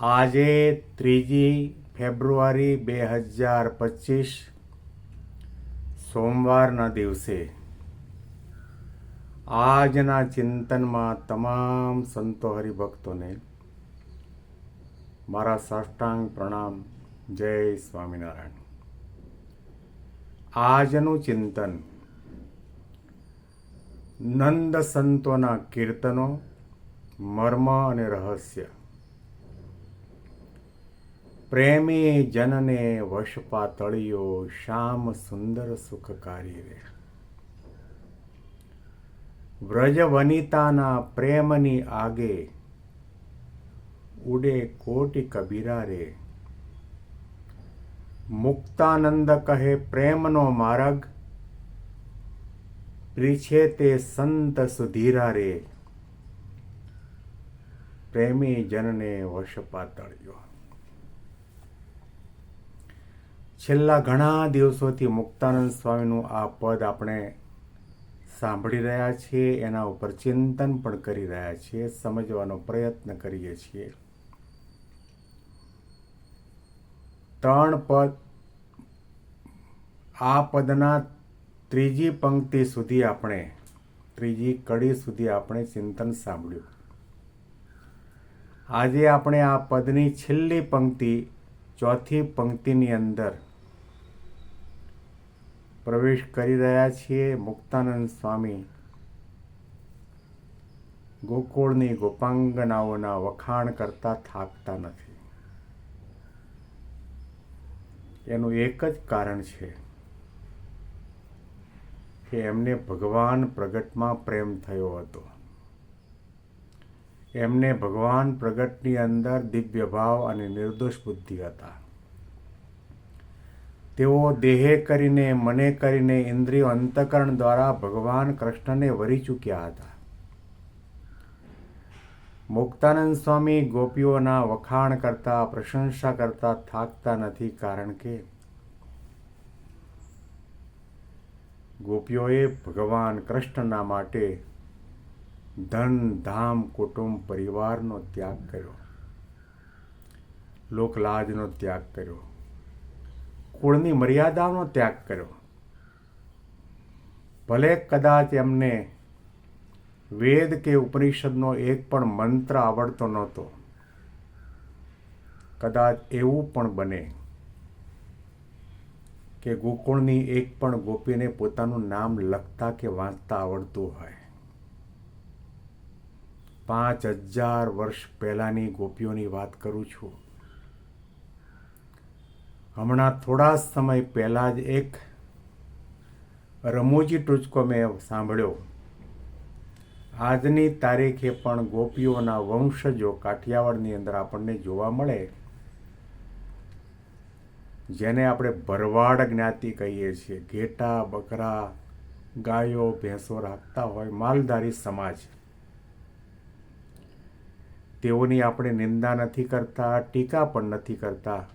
આજે ત્રીજી ફેબ્રુઆરી બે હજાર પચીસ, સોમવારના દિવસે. આજના ચિંતનમાં તમામ સંતો હરિભક્તોને મારા સાષ્ટાંગ પ્રણામ. જય સ્વામિનારાયણ. આજનું ચિંતન નંદ સંતોના કીર્તનો, મર્મ અને રહસ્ય. પ્રેમી જનને વશપા પાતળિયો શ્યામ સુંદર સુખકારી રે. વ્રજ વનિતાના પ્રેમની આગે ઉડે કોટી કબીરા રે. મુક્તાનંદ કહે પ્રેમનો માર્ગ પ્રીછે તે સંત સુધીરા રે. પ્રેમી જનને વશપા તળિયો છેલ્લા ઘણા દિવસોથી મુક્તાનંદ સ્વામીનું આ પદ આપણે સાંભળી રહ્યા છીએ, એના ઉપર ચિંતન પણ કરી રહ્યા છીએ, સમજવાનો પ્રયત્ન કરીએ છીએ. ત્રણ પદ. આ પદના ત્રીજી પંક્તિ સુધી આપણે, ત્રીજી કડી સુધી આપણે ચિંતન સાંભળ્યું. આજે આપણે આ પદની છેલ્લી પંક્તિ, ચોથી પંક્તિની અંદર પ્રવેશ કરી રહ્યા છીએ મુક્તાનંદ સ્વામી. ગોકુળની ગોપાંગનાઓના વખાણ કરતા થાકતા નથી. એનું એક જ કારણ છે કે એમને ભગવાન પ્રગટમાં પ્રેમ થયો હતો. એમને ભગવાન પ્રગટની અંદર દિવ્ય ભાવ અને નિર્દોષ બુદ્ધિ હતા. તેઓ દેહે કરીને, મને કરીને ઇન્દ્રિયો અંતકરણ દ્વારા ભગવાન કૃષ્ણને વરી ચૂક્યા હતા. મુક્તાનંદ સ્વામી ગોપીઓના વખાણ કરતા, પ્રશંસા કરતા થાકતા નથી કારણ કે ગોપીઓએ ભગવાન કૃષ્ણના માટે ધન, ધામ, કુટુંબ, પરિવારનો ત્યાગ કર્યો. લોકલાજનો ત્યાગ કર્યો. કુળની મર્યાદાનો ત્યાગ કર્યો. ભલે કદાચ એમને વેદ કે ઉપનિષદનો એક પણ મંત્ર આવડતો નહોતો, કદાચ એવું પણ બને કે ગોકુળની એક પણ ગોપીને પોતાનું નામ લખતા કે વાંચતા આવડતું હોય. પાંચ હજાર વર્ષ પહેલાંની ગોપીઓની વાત કરું છું. હમણાં થોડા સમય પહેલાં જ એક રમૂજી ટૂચકો મેં સાંભળ્યો. આજની તારીખે પણ ગોપીઓના વંશજો કાઠિયાવાડની અંદર આપણને જોવા મળે. જેને આપણે ભરવાડ જ્ઞાતિ કહીએ છીએ. ઘેટા, બકરા, ગાયો, ભેંસો રાખતા હોય માલધારી સમાજ. તેઓની આપણે નિંદા નથી કરતા, ટીકા પણ નથી કરતા.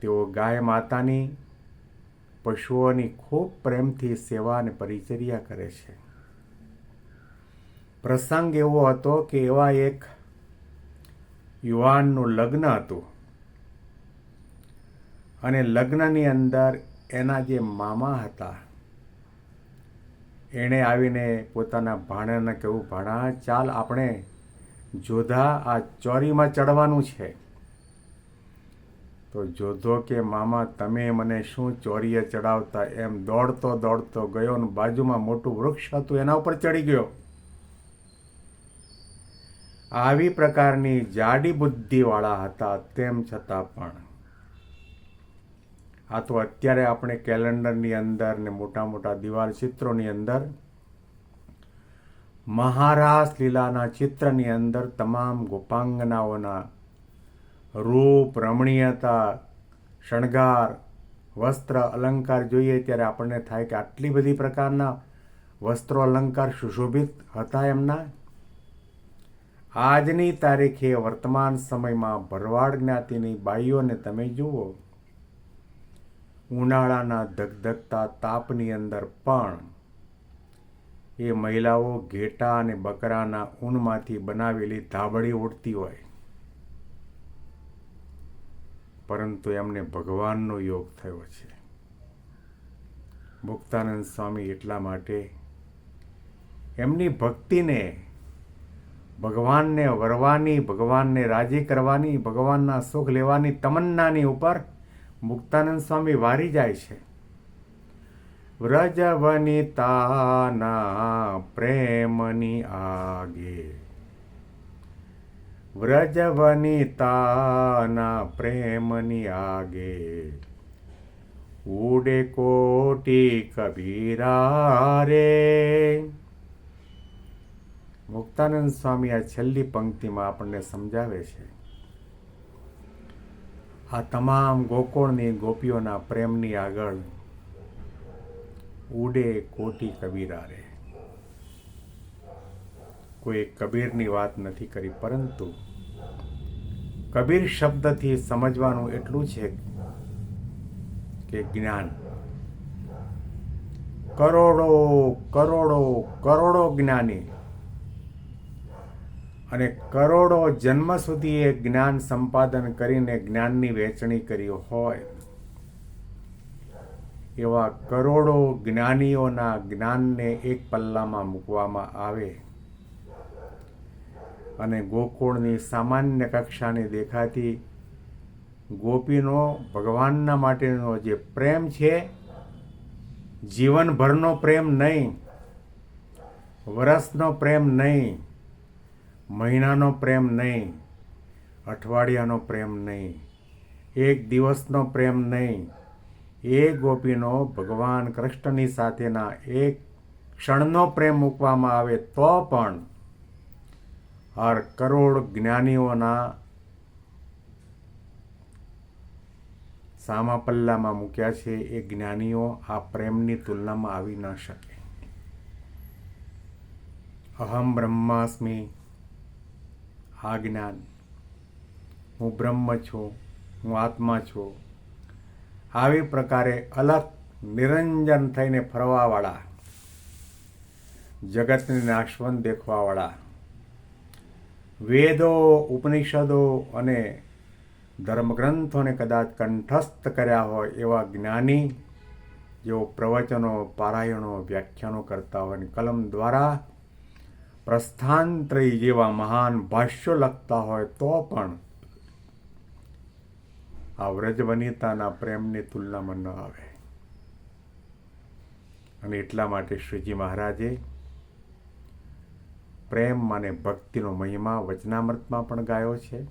તેઓ ગાય માતાની પશુઓની ખૂબ પ્રેમથી સેવા અને પરિચર્યા કરે છે. પ્રસંગ એવો હતો કે એવા એક યુવાનનું લગ્ન હતું. અને લગ્નની અંદર એના જે મામા હતા, એણે આવીને પોતાના ભાણાને કહ્યું, ભાણા, ચાલ આપણે જોધા આ ચોરીમાં ચડવાનું છે. તો જોધો કે, મામા, તમે મને શું ચોરીએ ચડાવતા? એમ દોડતો દોડતો ગયો ને બાજુમાં મોટું વૃક્ષ હતું, એના ઉપર ચડી ગયો. આવી પ્રકારની જાડી બુદ્ધિવાળા હતા, તેમ છતાં પણ. આ તો અત્યારે આપણે કેલેન્ડરની અંદર ને મોટા મોટા દિવાલ ચિત્રોની અંદર, મહારાસ લીલાના ચિત્રની અંદર તમામ ગોપાંગનાઓના રૂપ, રમણીયતા, શણગાર, વસ્ત્ર, અલંકાર જોઈએ ત્યારે આપણને થાય કે આટલી બધી પ્રકારના વસ્ત્રો, અલંકાર સુશોભિત હતા એમના. આજની તારીખે વર્તમાન સમયમાં ભરવાડ જ્ઞાતિની બાઈઓને તમે જુઓ. ઉનાળાના ધગધગતા તાપની અંદર પણ એ મહિલાઓ ઘેટા અને બકરાના ઊનમાંથી બનાવેલી ધાબળી ઓઢતી હોય. પરંતુ એમને ભગવાનનો યોગ થયો છે. મુક્તાનંદ સ્વામી એટલા માટે એમની ભક્તિને ભગવાનને વરવાની, ભગવાનને રાજી કરવાની, ભગવાનના સુખ લેવાની તમન્નાની ઉપર મુક્તાનંદ સ્વામી વારી જાય છે. વ્રજવનિતાના પ્રેમની આગે વ્રજવનિતાના પ્રેમની આગે ઉડે કોટી કબીરા રે મુક્તાનંદ સ્વામી આ છેલ્લી પંક્તિમાં આપણને સમજાવે છે, આ તમામ ગોકુળની ગોપીઓના પ્રેમની આગળ ઉડે કોટી કબીરા રે કોઈ કબીરની વાત નથી કરી, પરંતુ કબીર શબ્દથી સમજવાનું એટલું છે કે જ્ઞાન. કરોડો કરોડો કરોડો જ્ઞાની અને કરોડો જન્મ સુધી એ જ્ઞાન સંપાદન કરીને જ્ઞાનની વહેંચણી કરી હોય, એવા કરોડો જ્ઞાનીઓના જ્ઞાનને એક પલ્લામાં મૂકવામાં આવે. અને ગોકુળની સામાન્ય કક્ષાની દેખાતી ગોપીનો, ભગવાનના માટેનો જે પ્રેમ છે, જીવનભરનો પ્રેમ નહીં, વરસનો પ્રેમ નહીં, મહિનાનો પ્રેમ નહીં, અઠવાડિયાનો પ્રેમ નહીં, એક દિવસનો પ્રેમ નહીં, એ ગોપીનો ભગવાન કૃષ્ણની સાથેના એક ક્ષણનો પ્રેમ મૂકવામાં આવે તો પણ હર કરોડ જ્ઞાનીઓના સામા પલ્લામાં મૂક્યા છે. એ જ્ઞાનીઓ આ પ્રેમની તુલનામાં આવી ન શકે. અહમ બ્રહ્માસ્મિ, આ જ્ઞાન. હું બ્રહ્મ છું, હું આત્મા છું. આવી પ્રકારે અલગ, નિરંજન થઈને ફરવાવાળા, જગતને નાશવંત દેખવાવાળા વેદો, ઉપનિષદો અને ધર્મગ્રંથોને કદાચ કંઠસ્થ કર્યા હોય એવા જ્ઞાની જેઓ પ્રવચનો, પારાયણો, વ્યાખ્યાનો કરતા હોય અને કલમ દ્વારા પ્રસ્થાંત્રય જેવા મહાન ભાષ્યો લખતા હોય તો પણ આ વ્રજવનિતાના પ્રેમની તુલનામાં ન આવે. અને એટલા માટે શ્રીજી મહારાજે પ્રેમ અને ભક્તિનો મહિમા વચનામૃતમાં પણ ગાયો છે.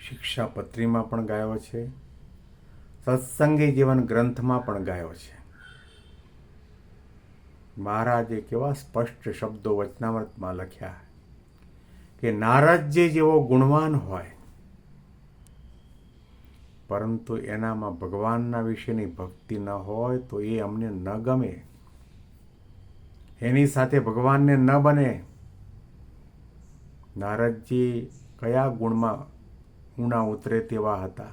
શિક્ષાપત્રીમાં પણ ગાયો છે. સત્સંગી જીવન ગ્રંથમાં પણ ગાયો છે. મહારાજે કેવા સ્પષ્ટ શબ્દો વચનામૃતમાં લખ્યા કે નારદજી જેવો ગુણવાન હોય, પરંતુ એનામાં ભગવાનના વિશેની ભક્તિ ન હોય તો એ અમને ન ગમે. એની સાથે ભગવાનને ન બને. નારદજી કયા ગુણમાં ઊણા ઉતરે તેવા હતા?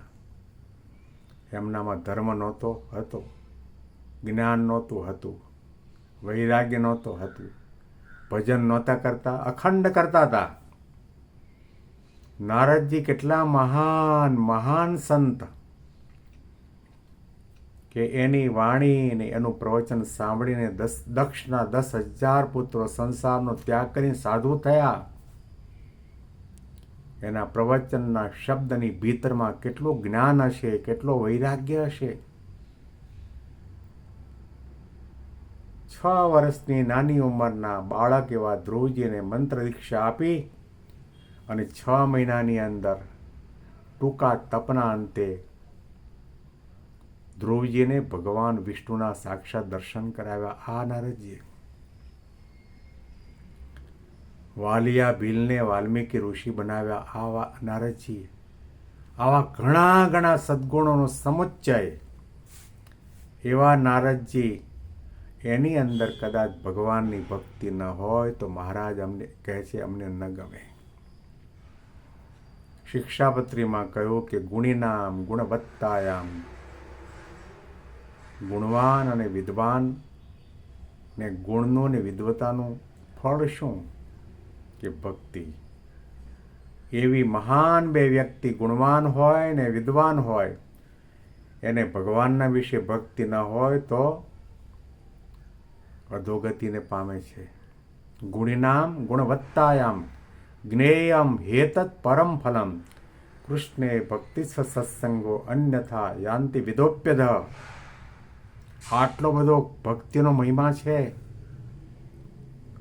એમનામાં ધર્મ નહોતો, હતો. જ્ઞાન નહોતું, હતું. વૈરાગ્ય નહોતું, હતું. ભજન નહોતા કરતા, અખંડ કરતા હતા. નારદજી કેટલા મહાન મહાન સંત. કે એની વાણીને એનું પ્રવચન સાંભળીને દસ દક્ષના દસ હજાર પુત્રો સંસારનો ત્યાગ કરીને સાધુ થયા. એના પ્રવચનના શબ્દની ભીતરમાં કેટલું જ્ઞાન હશે, કેટલો વૈરાગ્ય હશે? છ વર્ષની નાની ઉંમરના બાળક એવા ધ્રુવજીને મંત્ર દીક્ષા આપી અને છ મહિનાની અંદર ટૂંકા તપના અંતે ધ્રુવજીને ભગવાન વિષ્ણુના સાક્ષાત દર્શન કરાવ્યા. આ નારદજીએ વાલિયા ભીલને વાલ્મીકી ઋષિ બનાવ્યા. આવા નારદજીએ આવા ઘણા ઘણા સદગુણોનો સમુચ્ચય એવા નારદજી. એની અંદર કદાચ ભગવાનની ભક્તિ ન હોય તો મહારાજ અમને કહે છે, અમને ન ગમે. શિક્ષાપત્રીમાં કહ્યું કે ગુણીનામ ગુણવત્તાયામ ગુણવાન અને વિદ્વાન ને ગુણનું ને વિદ્વતાનું ફળ શું? કે ભક્તિ. એવી મહાન બે વ્યક્તિ ગુણવાન હોય ને વિદ્વાન હોય, એને ભગવાનના વિશે ભક્તિ ન હોય તો અધોગતિને પામે છે. ગુણિનામ ગુણવત્તાયામ, જ્ઞેયમ હેતત પરમ ફલમ. કૃષ્ણે ભક્તિ સત્સંગો અન્યથા યાંતિ વિદોપ્યધ. આટલો બધો ભક્તિનો મહિમા છે.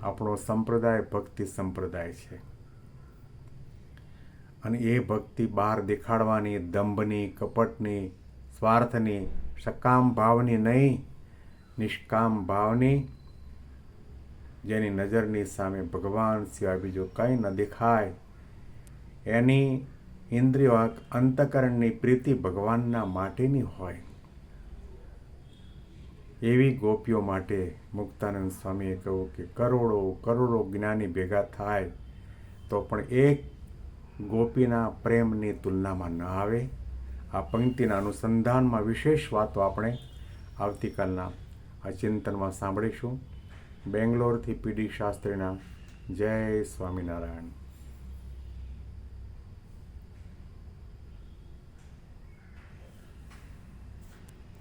આપણો સંપ્રદાય ભક્તિ સંપ્રદાય છે. અને એ ભક્તિ બહાર દેખાડવાની, દંભની, કપટની, સ્વાર્થની, સકામ ભાવની નહીં, નિષ્કામ ભાવની, જેની નજરની સામે ભગવાન સિવાય બીજું કંઈ ન દેખાય. એની ઇન્દ્રિયો અંતકરણની પ્રીતિ ભગવાનના માટેની હોય. એવી ગોપીઓ માટે મુક્તાનંદ સ્વામીએ કહ્યું કે કરોડો કરોડો જ્ઞાની ભેગા થાય તો પણ એક ગોપીના પ્રેમની તુલનામાં ન આવે. આ પંક્તિના અનુસંધાનમાં વિશેષ વાતો આપણે આવતીકાલના આ ચિંતનમાં સાંભળીશું. બેંગ્લોરથી પીડી શાસ્ત્રીના જય સ્વામિનારાયણ.